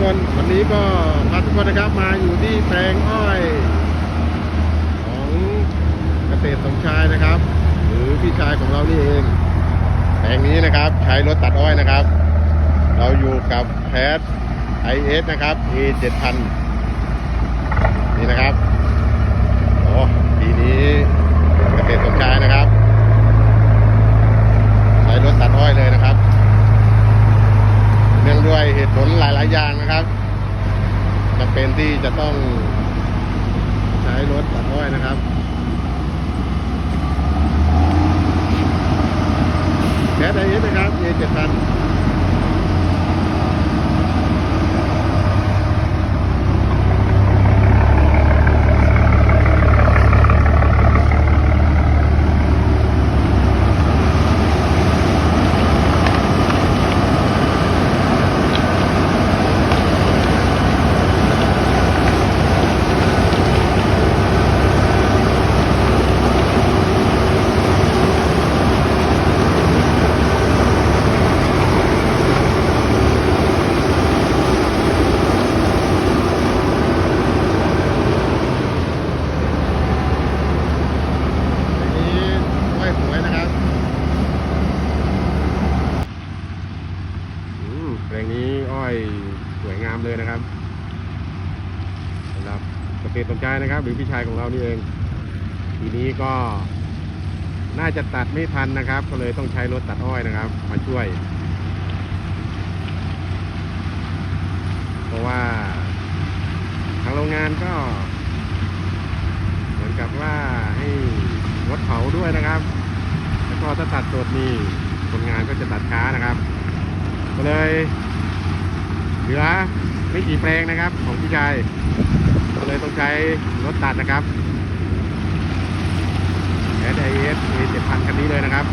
คน วันนี้ก็พาทุกคนนะครับมาอยู่ที่แปลงอ้อย ของเกษตรสมชายนะครับ หรือพี่ชายของเรานี่เอง แปลงนี้นะครับใช้รถตัดอ้อยนะครับ เราอยู่กับแพทไอเอสนะครับ A 7 0 0นี่นะครับโอ้ปีนี้เกษตรสมชายนะครับ ใช้รถตัดอ้อยเลยนะครับ เนื่องด้วยเหตุผลหลาย ๆ อย่างนะครับจำ เป็นที่จะต้องใช้รถตัดอ้อยนะครับแก๊สไอเอสนะครับเอเจ็ดพันนี้อ้อยสวยนะครับอืมแปลงนี้อ้อยสวยงาม เลยนะครับสำหรับเกษตรสนใจนะครับ หรือพี่ชายของเรานี่เอง ทีนี้ก็น่าจะตัดไม่ทันนะครับ ก็เลยต้องใช้รถตัดอ้อยนะครับ มาช่วย เพราะว่าทางโรงงานก็ เหมือนกับว่าให้งดเผาด้วยนะครับ แล้วก็ถ้าตัดสดนี่คนงานก็จะตัดช้านะครับ ก็เลยเหลือ ไม่กี่แปลงนะครับ ของพี่ชายก็เลยต้องใช้รถตัดนะครับแอดไอเอสเจ็ดพันคันนี้เลยนะครับ